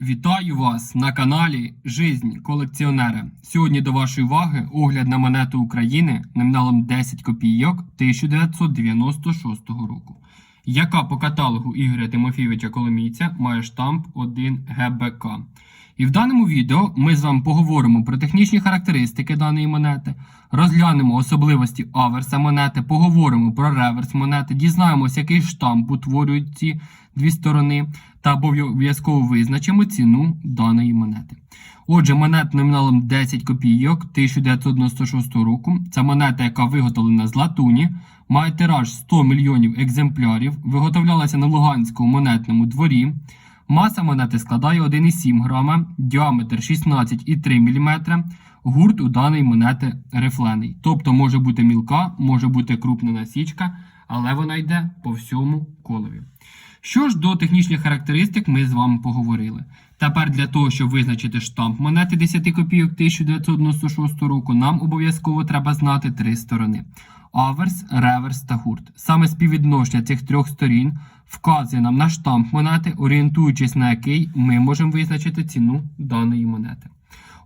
Вітаю вас на каналі Жизнь колекціонера. Сьогодні до вашої уваги огляд на монету України номіналом 10 копійок 1996 року, яка по каталогу Ігоря Тимофійовича Коломійця має штамп 1 ГБК. І в даному відео ми з вами поговоримо про технічні характеристики даної монети, розглянемо особливості аверса монети, поговоримо про реверс монети, дізнаємося, який штамп утворюють ці дві сторони, та обов'язково визначимо ціну даної монети. Отже, монета номіналом 10 копійок 1996 року. Це монета, яка виготовлена з латуні, має тираж 100 мільйонів екземплярів, виготовлялася на Луганському монетному дворі. Маса монети складає 1,7 грама, діаметр 16,3 мм. Гурт у даної монети рифлений. Тобто може бути мілка, може бути крупна насічка, але вона йде по всьому колові. Що ж до технічних характеристик ми з вами поговорили. Тепер для того, щоб визначити штамп монети 10 копійок 1996 року, нам обов'язково треба знати три сторони: аверс, реверс та гурт. Саме співвідношення цих трьох сторін вказує нам на штамп монети, орієнтуючись на який ми можемо визначити ціну даної монети.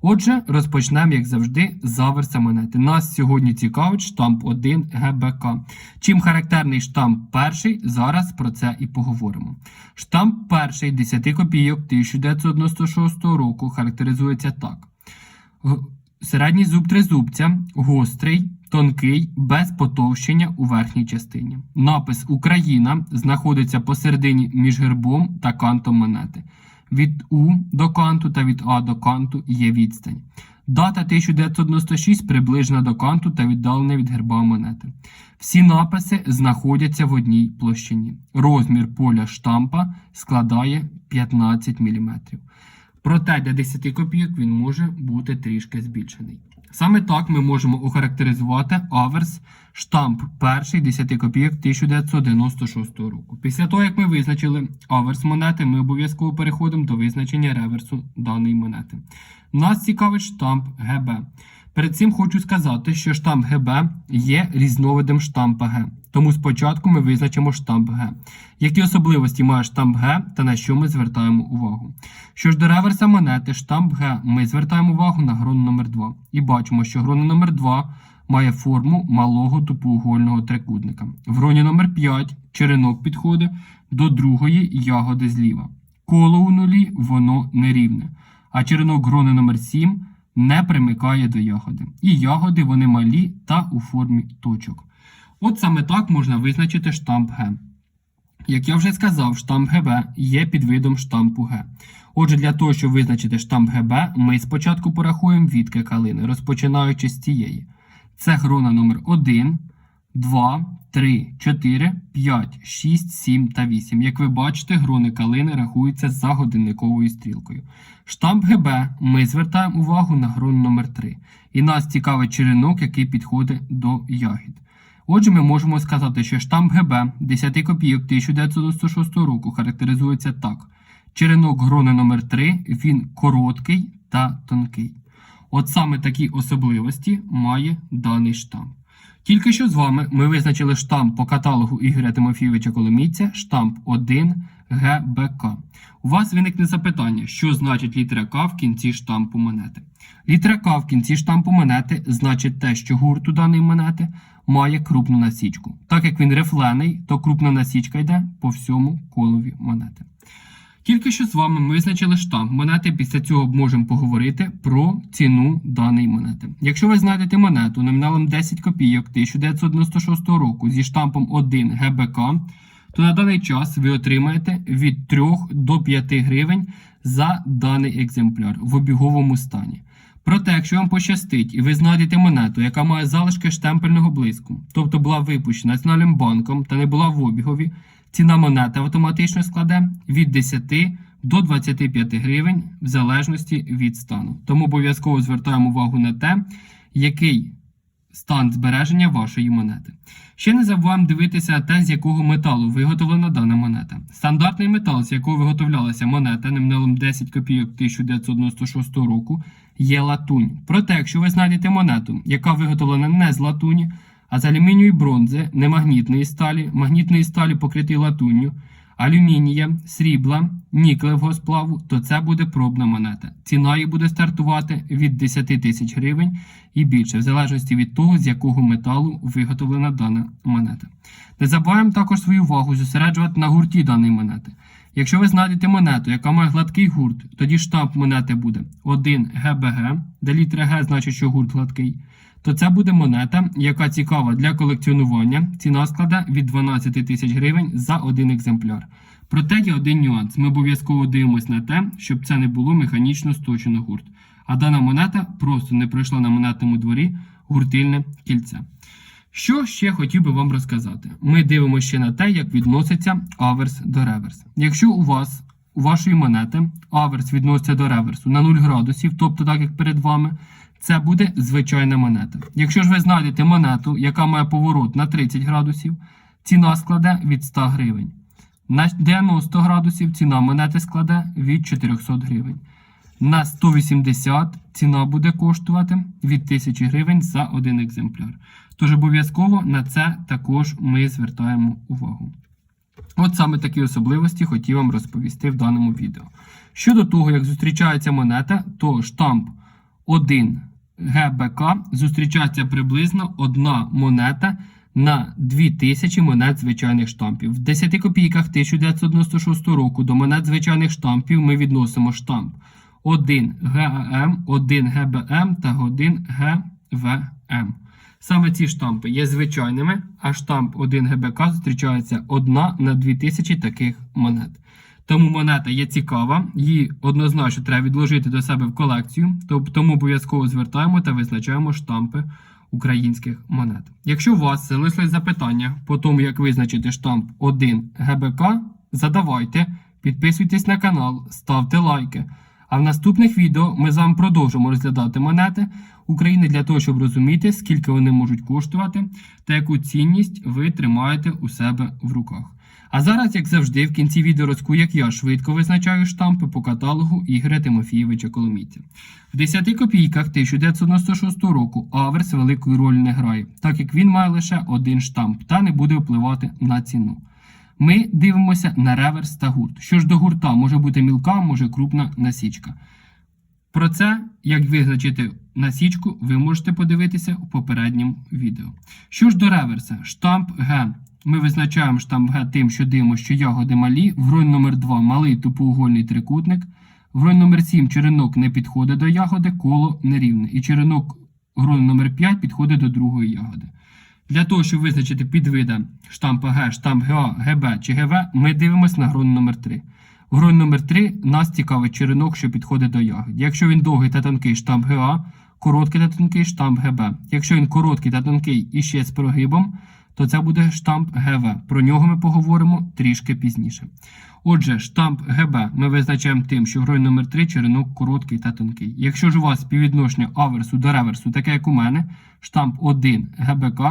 Отже, розпочнемо, як завжди, з аверса монети. Нас сьогодні цікавить штамп 1 ГБК. Чим характерний штамп перший, зараз про це і поговоримо. Штамп перший 10 копійок 1996 року характеризується так: середній зуб тризубця, гострий, тонкий, без потовщення у верхній частині. Напис Україна знаходиться посередині між гербом та кантом монети. Від У до канту та від А до канту є відстань. Дата 1996 приближена до канту та віддалена від герба монети. Всі написи знаходяться в одній площині. Розмір поля штампа складає 15 мм. Проте для 10 копійок він може бути трішки збільшений. Саме так ми можемо охарактеризувати аверс штамп перший 10 копійок 1996 року. Після того, як ми визначили аверс монети, ми обов'язково переходимо до визначення реверсу даної монети. Нас цікавить штамп ГБ. Перед цим хочу сказати, що штамп ГБ є різновидом штампа Г. Тому спочатку ми визначимо штамп Г. Які особливості має штамп Г та на що ми звертаємо увагу? Що ж до реверса монети, штамп Г ми звертаємо увагу на грону номер 2 І бачимо, що грона номер 2 має форму малого тупоугольного трикутника. В гроні номер 5 черенок підходить до другої ягоди зліва. Коло у нулі воно нерівне, а черенок грони номер 7 не примикає до ягоди. І ягоди вони малі та у формі точок. От саме так можна визначити штамп Г. Як я вже сказав, штамп ГБ є підвидом штампу Г. Отже, для того, щоб визначити штамп ГБ, ми спочатку порахуємо відки калини, розпочинаючи з цієї. Це грона номер 1, 2, 3, 4, 5, 6, 7 та 8. Як ви бачите, грони калини рахуються за годинниковою стрілкою. Штамп ГБ ми звертаємо увагу на грону номер 3. І нас цікавить черенок, який підходить до ягід. Отже, ми можемо сказати, що штамп ГБ 10 копійок 1996 року характеризується так. Черенок грони номер 3 він короткий та тонкий. От саме такі особливості має даний штамп. Тільки що з вами ми визначили штамп по каталогу Ігоря Тимофійовича Коломійця, штамп 1 ГБК. У вас виникне запитання, що значить літера К в кінці штампу монети. Літера К в кінці штампу монети значить те, що гурт у даної монети має крупну насічку. Так як він рифлений, то крупна насічка йде по всьому колові монети. Тільки що з вами ми визначили штамп монети. Після цього можемо поговорити про ціну даної монети. Якщо ви знайдете монету номіналом 10 копійок 1996 року зі штампом 1 ГБК, то на даний час ви отримаєте від 3 до 5 гривень за даний екземпляр в обіговому стані. Проте, якщо вам пощастить і ви знайдете монету, яка має залишки штемпельного блиску, тобто була випущена Національним банком та не була в обігові, ціна монети автоматично складе від 10 до 25 гривень в залежності від стану. Тому обов'язково звертаємо увагу на те, який стан збереження вашої монети. Ще не забуваємо дивитися те, з якого металу виготовлена дана монета. Стандартний метал, з якого виготовлялася монета номіналом 10 копійок 1996 року, є латунь. Проте, якщо ви знайдете монету, яка виготовлена не з латуні, а з алюмінію і бронзи, не магнітної сталі, магнітної сталі покритий латунню, алюмінія, срібла, нікелевого сплаву, то це буде пробна монета. Ціна її буде стартувати від 10 тисяч гривень і більше, в залежності від того, з якого металу виготовлена дана монета. Не забуваємо також свою увагу зосереджувати на гурті даної монети. Якщо ви знайдете монету, яка має гладкий гурт, тоді штамп монети буде 1 ГБГ, де літера Г значить, що гурт гладкий, то це буде монета, яка цікава для колекціонування. Ціна складе від 12 тисяч гривень за один екземпляр. Проте є один нюанс. Ми обов'язково дивимося на те, щоб це не було механічно сточено гурт. А дана монета просто не пройшла на монетному дворі гуртильне кільце. Що ще хотів би вам розказати? Ми дивимося ще на те, як відноситься аверс до реверс. Якщо у вас у вашої монети аверс відноситься до реверсу на 0 градусів, тобто так як перед вами, це буде звичайна монета. Якщо ж ви знайдете монету, яка має поворот на 30 градусів, ціна складе від 100 гривень. На 90 градусів ціна монети складе від 400 гривень. На 180 ціна буде коштувати від 1000 гривень за один екземпляр. Тож обов'язково на це також ми звертаємо увагу. От саме такі особливості хотів вам розповісти в даному відео. Щодо того, як зустрічається монета, то штамп 1 ГБК зустрічається приблизно одна монета на 2000 монет звичайних штампів. В 10 копійках 1996 року до монет звичайних штампів ми відносимо штамп 1 ГАМ, 1 ГБМ та 1 ГВМ. Саме ці штампи є звичайними, а штамп 1 ГБК зустрічається одна на 2000 таких монет. Тому монета є цікава, її однозначно треба відложити до себе в колекцію, тому обов'язково звертаємо та визначаємо штампи українських монет. Якщо у вас залишились запитання по тому, як визначити штамп 1 ГБК, задавайте, підписуйтесь на канал, ставте лайки. А в наступних відео ми з вами продовжимо розглядати монети України для того, щоб розуміти, скільки вони можуть коштувати та яку цінність ви тримаєте у себе в руках. А зараз, як завжди, в кінці відео розкую, як я швидко визначаю штампи по каталогу Ігоря Тимофійовича Коломійця. В 10 копійках 1996 року аверс великої ролі не грає, так як він має лише один штамп та не буде впливати на ціну. Ми дивимося на реверс та гурт. Що ж до гурта, може бути мілка, може крупна насічка. Про це, як визначити насічку, ви можете подивитися у попередньому відео. Що ж до реверса, штамп Г. Ми визначаємо штамп Г тим, що дивимося, що ягоди малі. Вгронь номер 2 малий тупоугольний трикутник. Вгронь номер 7 черенок не підходить до ягоди, коло нерівне. І черенок гронь номер 5 підходить до другої ягоди. Для того, щоб визначити підвида штампа Г, штамп ГА, ГБ чи ГВ, ми дивимося на грон номер 3. В грон номер 3 нас цікавить черенок, що підходить до ягод. Якщо він довгий та тонкий штамп ГА, короткий та тонкий штамп ГБ. Якщо він короткий та тонкий і ще з прогибом, то це буде штамп ГВ. Про нього ми поговоримо трішки пізніше. Отже, штамп ГБ ми визначаємо тим, що грой номер 3 черенок короткий та тонкий. Якщо ж у вас співвідношення аверсу до реверсу, таке як у мене, штамп 1 ГБК,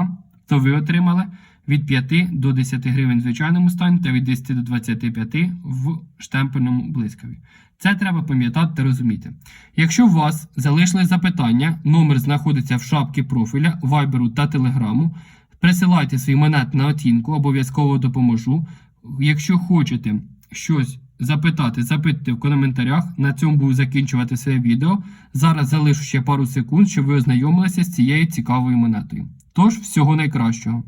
то ви отримали від 5 до 10 гривень в звичайному стані та від 10 до 25 в штемпельному блискаві. Це треба пам'ятати та розуміти. Якщо у вас залишились запитання, номер знаходиться в шапці профіля, вайберу та телеграму. Присилайте свій монет на оцінку, обов'язково допоможу. Якщо хочете щось запитати, запитуйте в коментарях. На цьому буду закінчувати своє відео. Зараз залишу ще пару секунд, щоб ви ознайомилися з цією цікавою монетою. Тож, всього найкращого.